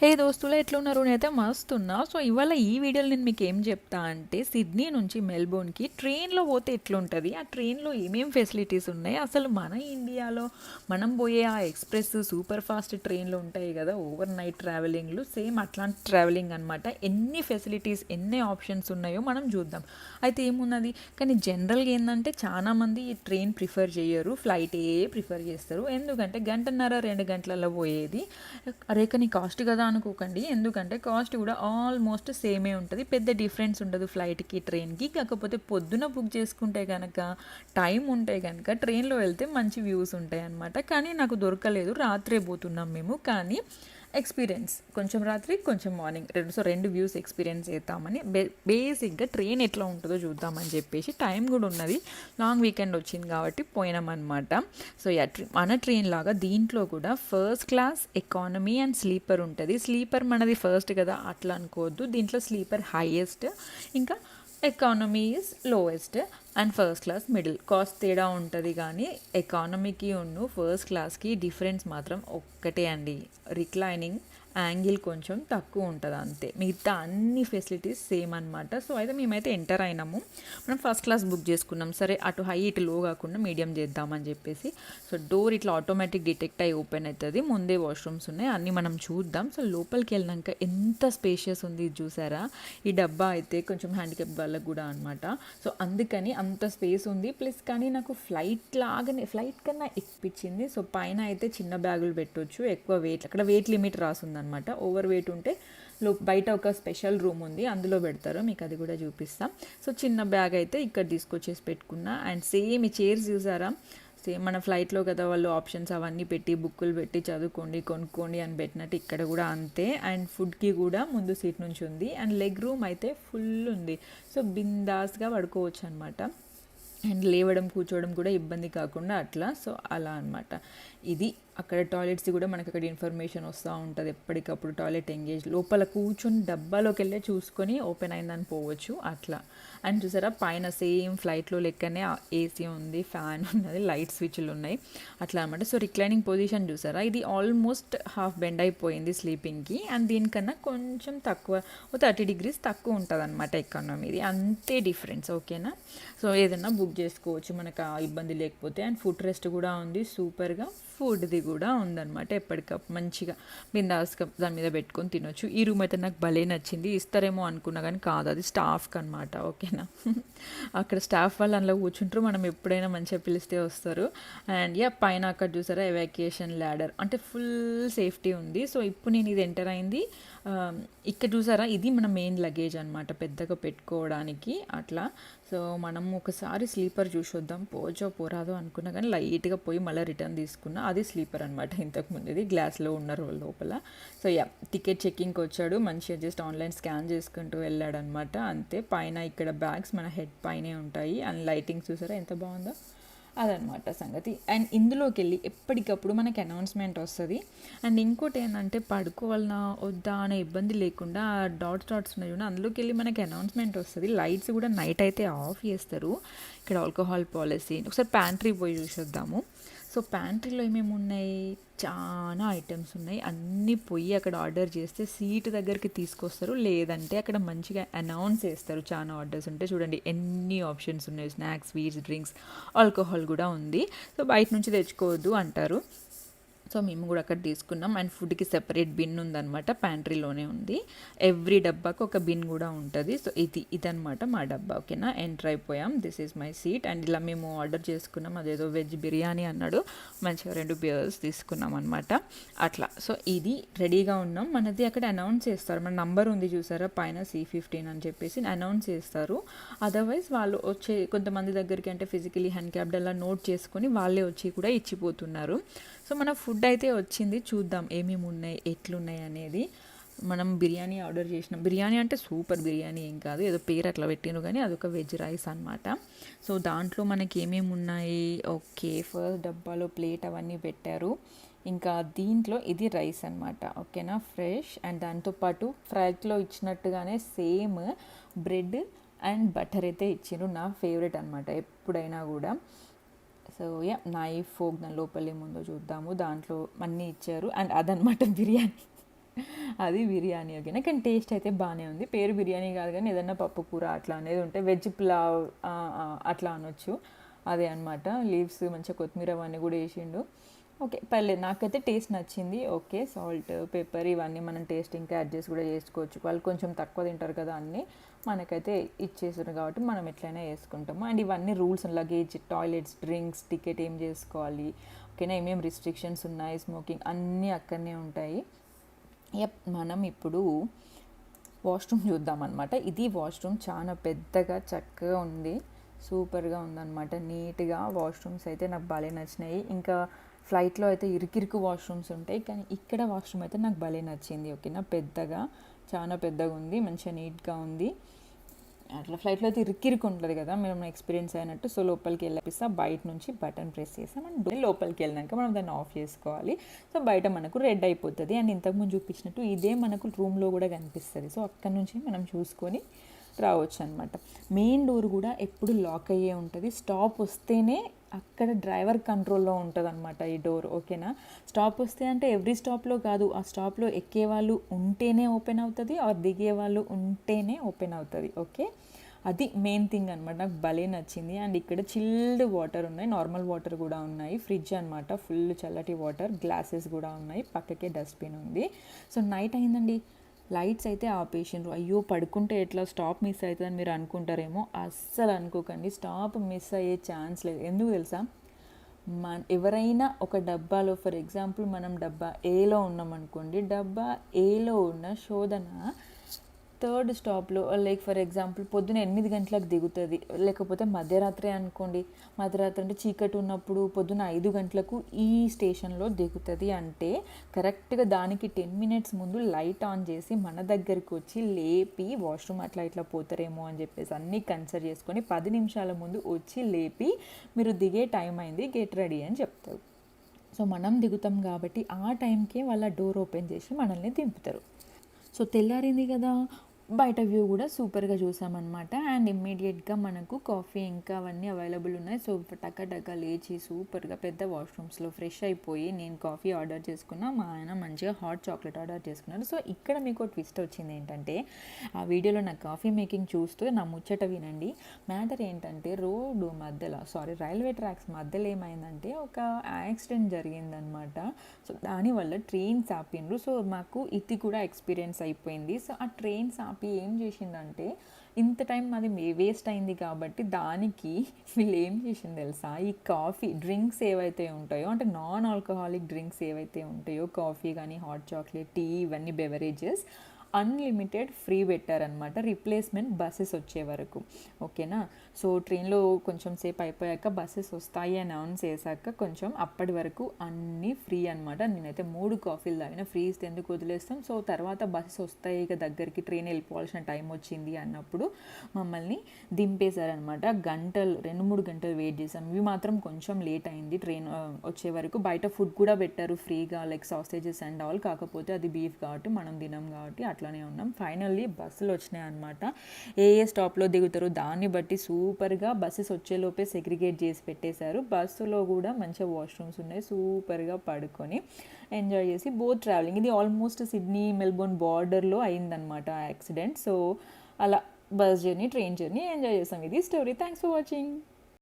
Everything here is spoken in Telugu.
హే దోస్తులు ఎట్లున్నారు? నేనైతే మస్తున్నా. సో ఇవాళ ఈ వీడియోలో నేను మీకు ఏం చెప్తా అంటే సిడ్నీ నుంచి మెల్బోర్న్కి ట్రైన్లో పోతే ఎట్లుంటుంది? ఆ ట్రైన్లో ఏమేమి ఫెసిలిటీస్ ఉన్నాయి? అసలు మన ఇండియాలో మనం పోయే ఆ ఎక్స్ప్రెస్ సూపర్ ఫాస్ట్ ట్రైన్లు ఉంటాయి కదా ఓవర్ నైట్ ట్రావెలింగ్లు. సేమ్ అట్లాంటి ట్రావెలింగ్ అనమాట ఎన్ని ఫెసిలిటీస్ ఎన్ని ఆప్షన్స్ ఉన్నాయో మనం చూద్దాం. అయితే ఏమున్నది? కానీ జనరల్గా ఏంటంటే చాలామంది ఈ ట్రైన్ ప్రిఫర్ చేయరు. ఫ్లైటే ప్రిఫర్ చేస్తారు. ఎందుకంటే గంటన్నర రెండు గంటలలో పోయేది. అరే కానీ కాస్ట్ కదా అనుకోకండి. ఎందుకంటే కాస్ట్ కూడా ఆల్మోస్ట్ సేమే ఉంటుంది. పెద్ద డిఫరెన్స్ ఉండదు ఫ్లైట్కి ట్రైన్కి. కాకపోతే పొద్దున బుక్ చేసుకుంటే కనుక టైం ఉంటే కనుక ట్రైన్లో వెళ్తే మంచి వ్యూస్ ఉంటాయి అన్నమాట కానీ నాకు దొరకలేదు. రాత్రే పోతున్నాం మేము. కానీ ఎక్స్పీరియన్స్. కొంచెం రాత్రి కొంచెం మార్నింగ్. రెండు సో రెండు వ్యూస్ ఎక్స్పీరియన్స్ చేద్దామని. బే బేసిక్గా ట్రైన్ ఎట్లా ఉంటుందో చూద్దామని చెప్పేసి టైం కూడా ఉన్నది. లాంగ్ వీకెండ్ వచ్చింది కాబట్టి పోయినామన్నమాట. సో యా ట్రీ మన ట్రైన్ లాగా దీంట్లో కూడా first class economy and sleeper ఉంటుంది. స్లీపర్ మనది ఫస్ట్ కదా అట్లా అనుకోవద్దు. దీంట్లో స్లీపర్ హైయెస్ట్ ఇంకా economy is lowest and first class middle. Cost తేడా ఉంటుంది కానీ ఎకానమీకి ఉన్న ఫస్ట్ క్లాస్కి డిఫరెన్స్ మాత్రం ఒక్కటే అండి. రిక్లైనింగ్ యాంగిల్ కొంచెం తక్కువ ఉంటుంది అంతే. మిగతా అన్ని ఫెసిలిటీస్ సేమ్ అనమాట సో అయితే మేమైతే ఎంటర్ అయినాము. మనం ఫస్ట్ క్లాస్ బుక్ చేసుకున్నాం. సరే అటు హై ఇటు లో కాకుండా మీడియం చేద్దామని చెప్పేసి. సో డోర్ ఇట్లా ఆటోమేటిక్ డిటెక్ట్ అయ్యి ఓపెన్ అవుతుంది ముందే వాష్రూమ్స్ ఉన్నాయి. అన్నీ మనం చూద్దాం. సో లోపలికి వెళ్ళినాక ఎంత స్పేషియస్ ఉంది చూసారా? ఈ డబ్బా అయితే కొంచెం హ్యాండిక్యాప్ వాళ్ళకి కూడా అనమాట సో అందుకని అంత స్పేస్ ఉంది. ప్లస్ కానీ నాకు ఫ్లైట్ లాగానే ఫ్లైట్ కన్నా ఎక్కిపించింది. సో పైన అయితే చిన్న బ్యాగులు పెట్టొచ్చు. ఎక్కువ వెయిట్ అక్కడ వెయిట్ లిమిట్ అనమాట ఓవర్ వెయిట్ ఉంటే లో బయట ఒక స్పెషల్ రూమ్ ఉంది. అందులో పెడతారు. మీకు అది కూడా చూపిస్తాం. సో చిన్న బ్యాగ్ అయితే ఇక్కడ తీసుకొచ్చేసి పెట్టుకున్నా. అండ్ సేమ్ ఈ చైర్స్ చూసారా? సేమ్ మన ఫ్లైట్లో కదా వాళ్ళు ఆప్షన్స్ అవన్నీ పెట్టి బుక్కులు పెట్టి చదువుకోండి కొనుక్కోండి అని పెట్టినట్టు ఇక్కడ కూడా అంతే. అండ్ ఫుడ్కి కూడా ముందు సీట్ నుంచి ఉంది. అండ్ లెగ్ రూమ్ అయితే ఫుల్ ఉంది. సో బిందాస్గా పడుకోవచ్చు అనమాట అండ్ లేవడం కూర్చోవడం కూడా ఇబ్బంది కాకుండా అట్లా. సో అలా అన్నమాట. ఇది అక్కడ టాయిలెట్స్ కూడా మనకి అక్కడ ఇన్ఫర్మేషన్ వస్తూ ఉంటుంది. ఎప్పటికప్పుడు టాయిలెట్ ఎంగేజ్ లోపల కూర్చొని డబ్బాలోకి వెళ్ళే చూసుకొని ఓపెన్ అయిందని పోవచ్చు అట్లా. అండ్ చూసారా పైన సేమ్ ఫ్లైట్లో లెక్కనే ఏసీ ఉంది ఫ్యాన్ ఉన్నది లైట్ స్విచ్లు ఉన్నాయి. అట్లా అనమాట సో రిక్లైనింగ్ పొజిషన్ చూసారా ఇది ఆల్మోస్ట్ హాఫ్ బెండ్ అయిపోయింది స్లీపింగ్కి అండ్ దీనికన్నా కొంచెం తక్కువ థర్టీ డిగ్రీస్ తక్కువ ఉంటుంది అనమాట ఎకానమీది అంతే డిఫరెన్స్ ఓకేనా సో ఏదైనా బుక్ చేసుకోవచ్చు మనకు ఆ ఇబ్బంది లేకపోతే. అండ్ ఫుడ్ రెస్ట్ కూడా ఉంది సూపర్గా ఫుడ్ది కూడా ఉందన్నమాట ఎప్పటికప్పుడు మంచిగా. బిందాస్గా దాని మీద పెట్టుకొని తినొచ్చు. ఈ రూమ్ అయితే నాకు భలే నచ్చింది. ఇస్తారేమో అనుకున్నా కానీ కాదు. అది స్టాఫ్కి అనమాట ఓకేనా? అక్కడ స్టాఫ్ వాళ్ళు అందులో కూర్చుంటారు. మనం ఎప్పుడైనా మంచిగా పిలిస్తే వస్తారు. అండ్ యా పైన అక్కడ చూసారా? ఎవాక్యుయేషన్ ల్యాడర్ అంటే ఫుల్ సేఫ్టీ ఉంది. సో ఇప్పుడు నేను ఇది ఎంటర్ అయింది. ఇక్కడ చూసారా? ఇది మన మెయిన్ లగేజ్ అనమాట పెద్దగా పెట్టుకోవడానికి అట్లా. సో మనం ఒకసారి స్లీపర్ చూసొద్దాం. పోచో పోరాదో అనుకున్నా కానీ లైట్గా పోయి మళ్ళీ రిటర్న్ తీసుకున్నా అది స్లీపర్ అనమాట ఇంతకు ముందుది గ్లాస్లో ఉన్నారు లోపల. సో యా టికెట్ చెక్కింగ్కి వచ్చాడు. మంచిగా జస్ట్ ఆన్లైన్ స్కాన్ చేసుకుంటూ వెళ్ళాడనమాట అంతే. పైన ఇక్కడ బ్యాగ్స్ మన హెడ్ పైనే ఉంటాయి. అండ్ లైటింగ్ చూసారా? ఎంత బాగుందో. అదనమాట సంగతి. అండ్ ఇందులోకి వెళ్ళి ఎప్పటికప్పుడు మనకి అనౌన్స్మెంట్ వస్తుంది. అండ్ ఇంకోటి ఏంటంటే పడుకోవాలన్నా వద్దా అనే ఇబ్బంది లేకుండా డాట్స్ డాట్స్ ఉన్నాయి చూడండి అందులోకి వెళ్ళి మనకి అనౌన్స్మెంట్ వస్తుంది. లైట్స్ కూడా నైట్ అయితే ఆఫ్ చేస్తారు. ఇక్కడ ఆల్కహాల్ పాలసీ ఒకసారి ప్యాంట్రీ పోయి చూసొద్దాము. సో ప్యాంట్రీలో ఏమేమి ఉన్నాయి చాలా ఐటమ్స్ ఉన్నాయి. అన్నీ పోయి అక్కడ ఆర్డర్ చేస్తే సీట్ దగ్గరికి తీసుకొస్తారు. లేదంటే అక్కడ మంచిగా అనౌన్స్ చేస్తారు చాలా ఆర్డర్స్ ఉంటే. చూడండి ఎన్ని ఆప్షన్స్ ఉన్నాయి. స్నాక్స్ స్వీట్స్ డ్రింక్స్ ఆల్కహాల్ కూడా ఉంది. సో బయట నుంచి తెచ్చుకోవద్దు అంటారు. సో మేము కూడా అక్కడ తీసుకున్నాం. అండ్ ఫుడ్కి సెపరేట్ బిన్ ఉందన్నమాట. ప్యాంట్రీలోనే ఉంది. ఎవ్రీ డబ్బాకు ఒక బిన్ కూడా ఉంటుంది. సో ఇది ఇదనమాట మా డబ్బా ఓకేనా? ఎంటర్ అయిపోయాం. This is my seat and ఇలా మేము ఆర్డర్ చేసుకున్నాం. అదేదో వెజ్ బిర్యానీ అన్నాడు. మంచిగా రెండు బియర్స్ తీసుకున్నాం అనమాట అట్లా. సో ఇది రెడీగా ఉన్నాం. మనది అక్కడ అనౌన్స్ చేస్తారు. మన నంబర్ ఉంది చూసారా? పైన సి ఫిఫ్టీన్ అని చెప్పేసి అనౌన్స్ చేస్తారు. అదర్వైజ్ వాళ్ళు వచ్చే కొంతమంది దగ్గరికి అంటే ఫిజికలీ హ్యాండిక్యాప్డ్ అలా నోట్ చేసుకొని వాళ్ళే వచ్చి కూడా ఇచ్చిపోతున్నారు. సో మన ఫుడ్ ఫుడ్ అయితే వచ్చింది. చూద్దాం ఏమేమి ఉన్నాయి ఎట్లున్నాయి అనేది. మనం బిర్యానీ ఆర్డర్ చేసినాం. బిర్యానీ అంటే సూపర్ బిర్యానీ ఏం కాదు. ఏదో పేరు అట్లా పెట్టిను కానీ అదొక వెజ్ రైస్ అనమాట సో దాంట్లో మనకి ఏమేమి ఉన్నాయి? ఓకే ఫస్ట్ డబ్బాలో ప్లేట్ అవన్నీ పెట్టారు. ఇంకా దీంట్లో ఇది రైస్ అనమాట ఓకేనా? ఫ్రెష్. అండ్ దాంతోపాటు ఫ్రైలో ఇచ్చినట్టుగానే సేమ్ బ్రెడ్ అండ్ బటర్ అయితే ఇచ్చిండ్రు నా ఫేవరెట్ అనమాట ఎప్పుడైనా కూడా. సో యా నైఫ్ ఫోక్ దాని లోపల ఏముందో చూద్దాము. దాంట్లో అన్నీ ఇచ్చారు. అండ్ అదనమాట బిర్యానీ. అది బిర్యానీ ఓకేనా? కానీ టేస్ట్ అయితే బాగానే ఉంది. పేరు బిర్యానీ కాదు కానీ ఏదైనా పప్పు కూర అట్లా అనేది ఉంటే వెజ్ పులావ్ అట్లా అనొచ్చు. అదే అనమాట లీవ్స్ మంచిగా కొత్తిమీర అవన్నీ కూడా వేసిండు. ఓకే పర్లేదు. నాకైతే టేస్ట్ నచ్చింది. ఓకే సాల్ట్ పెప్పర్ ఇవన్నీ మనం టేస్ట్ ఇంకా అడ్జస్ట్ కూడా చేసుకోవచ్చు. వాళ్ళు కొంచెం తక్కువ తింటారు కదా అన్నీ. మనకైతే ఇచ్చేసారు కాబట్టి మనం ఎట్లయినా వేసుకుంటాము. అండ్ ఇవన్నీ rules luggage toilets drinks ticket ఏం చేసుకోవాలి? ఓకేనా? ఏమేమి రిస్ట్రిక్షన్స్ ఉన్నాయి? స్మోకింగ్ అన్నీ అక్కడనే ఉంటాయి. యప్ మనం ఇప్పుడు వాష్రూమ్ చూద్దామన్నమాట ఇది వాష్రూమ్ చాలా పెద్దగా చక్కగా ఉంది. సూపర్గా ఉందన్నమాట. నీట్గా వాష్రూమ్స్ అయితే నాకు భలే నచ్చినాయి. ఇంకా ఫ్లైట్లో అయితే ఇరుకిరుకు వాష్రూమ్స్ ఉంటాయి కానీ ఇక్కడ వాష్రూమ్ అయితే నాకు భలే నచ్చింది ఓకేనా? పెద్దగా చాలా పెద్దగా ఉంది మంచిగా నీట్గా ఉంది. అట్లా ఫ్లైట్లో అయితే ఇరికిరికి ఉంటుంది కదా మేము ఎక్స్పీరియన్స్ అయినట్టు. సో లోపలికి వెళ్ళపిస్తా బయట నుంచి బటన్ ప్రెస్ చేస్తాం అండ్ డోర్ లోపలికి వెళ్ళినాక మనం దాన్ని ఆఫ్ చేసుకోవాలి. సో బయట మనకు రెడ్ అయిపోతుంది అండ్ ఇంతకుముందు చూపించినట్టు ఇదే మనకు రూమ్లో కూడా కనిపిస్తుంది. సో అక్కడ నుంచి మనం చూసుకొని రావచ్చు అనమాట మెయిన్ డోర్ కూడా ఎప్పుడు లాక్ అయ్యే ఉంటుంది స్టాప్ వస్తేనే అక్కడ డ్రైవర్ కంట్రోల్లో ఉంటుంది అనమాట ఈ డోర్ ఓకేనా? స్టాప్ వస్తే అంటే ఎవ్రీ స్టాప్లో కాదు ఆ స్టాప్లో ఎక్కే వాళ్ళు ఉంటేనే ఓపెన్ అవుతుంది ఆర్ దిగే వాళ్ళు ఉంటేనే ఓపెన్ అవుతుంది ఓకే? అది మెయిన్ థింగ్ అనమాట నాకు భలే నచ్చింది. అండ్ ఇక్కడ చిల్డ్ వాటర్ ఉన్నాయి నార్మల్ వాటర్ కూడా ఉన్నాయి ఫ్రిడ్జ్ అనమాట ఫుల్ చల్లటి వాటర్ గ్లాసెస్ కూడా ఉన్నాయి పక్కకే డస్ట్బిన్ ఉంది. సో నైట్ అయిందండి లైట్స్ అయితే ఆపేసిండ్రు. అయ్యో పడుకుంటే ఎట్లా స్టాప్ మిస్ అవుతుందని మీరు అనుకుంటారేమో. అస్సలు అనుకోకండి. స్టాప్ మిస్ అయ్యే ఛాన్స్ లేదు. ఎందుకు తెలుసా? మన ఎవరైనా ఒక డబ్బాలో ఫర్ ఎగ్జాంపుల్ మనం డబ్బా ఏలో ఉన్నామనుకోండి డబ్బా ఏలో ఉన్న శోధన థర్డ్ స్టాప్లో లైక్ ఫర్ ఎగ్జాంపుల్ పొద్దున ఎనిమిది గంటలకు దిగుతుంది. లేకపోతే మధ్యరాత్రి అనుకోండి. మధ్యరాత్రి అంటే చీకటి ఉన్నప్పుడు పొద్దున ఐదు గంటలకు ఈ స్టేషన్లో దిగుతుంది అంటే కరెక్ట్గా దానికి టెన్ మినిట్స్ ముందు లైట్ ఆన్ చేసి మన దగ్గరికి వచ్చి లేపి వాష్రూమ్ అట్లా ఇట్లా పోతారేమో అని చెప్పేసి అన్నీ కన్సిడర్ చేసుకొని పది నిమిషాల ముందు వచ్చి లేపి మీరు దిగే టైం అయింది గెట్ రెడీ అని చెప్తారు. సో మనం దిగుతాం కాబట్టి ఆ టైంకే వాళ్ళ డోర్ ఓపెన్ చేసి మనల్ని దింపుతారు. సో తెల్లారింది కదా బయట వ్యూ కూడా సూపర్గా చూసామన్నమాట. అండ్ ఇమ్మీడియట్గా మనకు కాఫీ ఇంకా అవన్నీ అవైలబుల్ ఉన్నాయి. సో టక లేచి సూపర్గా పెద్ద వాష్రూమ్స్లో ఫ్రెష్ అయిపోయి నేను కాఫీ ఆర్డర్ చేసుకున్నా మా ఆయన మంచిగా హాట్ చాక్లెట్ ఆర్డర్ చేసుకున్నారు. సో ఇక్కడ మీకు ట్విస్ట్ వచ్చింది ఏంటంటే ఆ వీడియోలో నా కాఫీ మేకింగ్ చూస్తూ నా ముచ్చట వినండి. మ్యాటర్ ఏంటంటే రోడ్డు మధ్యలో సారీ రైల్వే ట్రాక్స్ మధ్యలో ఏమైందంటే ఒక యాక్సిడెంట్ జరిగిందనమాట సో దానివల్ల ట్రైన్స్ ఆపిండ్రు. సో మాకు ఇది కూడా ఎక్స్పీరియన్స్ అయిపోయింది. సో ఆ ట్రైన్స్ ఆపి ఏం చేసిందంటే ఇంత టైం అది వేస్ట్ అయింది కాబట్టి దానికి వీళ్ళు ఏం చేసింది తెలుసా? ఈ కాఫీ డ్రింక్స్ ఏవైతే ఉంటాయో అంటే నాన్ ఆల్కహాలిక్ డ్రింక్స్ ఏవైతే ఉంటాయో కాఫీ కానీ హాట్ చాక్లెట్ టీ ఇవన్నీ బెవరేజెస్ అన్లిమిటెడ్ ఫ్రీ పెట్టారనమాట రీప్లేస్మెంట్ బస్సెస్ వచ్చే వరకు. ఓకేనా? సో ట్రైన్లో కొంచెం సేపు అయిపోయాక బస్సెస్ వస్తాయి అని అనౌన్స్ చేశాక కొంచెం అప్పటి వరకు అన్నీ ఫ్రీ అనమాట నేనైతే మూడు కాఫీలు తాగిన. ఫ్రీ ఇస్తే ఎందుకు వదిలేస్తాం? సో తర్వాత బస్సెస్ వస్తాయి ఇక దగ్గరికి ట్రైన్ వెళ్ళిపోవాల్సిన టైం వచ్చింది అన్నప్పుడు మమ్మల్ని దింపేశారనమాట గంటలు రెండు మూడు గంటలు వెయిట్ చేసాం ఇవి మాత్రం కొంచెం లేట్ అయింది. ట్రైన్ వచ్చే వరకు బయట ఫుడ్ కూడా పెట్టారు. ఫ్రీగా లైక్ సాసేజెస్ అండ్ ఆల్ కాకపోతే అది బీఫ్ కాబట్టి మనం తినం కాబట్టి అట్లానే ఉన్నాం. ఫైనల్లీ బస్సులు వచ్చినాయి అనమాట ఏ ఏ స్టాప్లో దిగుతారో దాన్ని బట్టి సూపర్గా బస్సెస్ వచ్చేలోపే సెగ్రిగేట్ చేసి పెట్టేశారు. బస్సులో కూడా మంచిగా వాష్రూమ్స్ ఉన్నాయి. సూపర్గా పడుకొని ఎంజాయ్ చేసి బోత్ ట్రావెలింగ్ ఇది ఆల్మోస్ట్ సిడ్నీ మెల్బోర్న్ బార్డర్లో అయిందనమాట యాక్సిడెంట్ సో అలా bus journey train journey enjoy చేసాం. ఇది స్టోరీ థ్యాంక్స్ ఫర్ వాచింగ్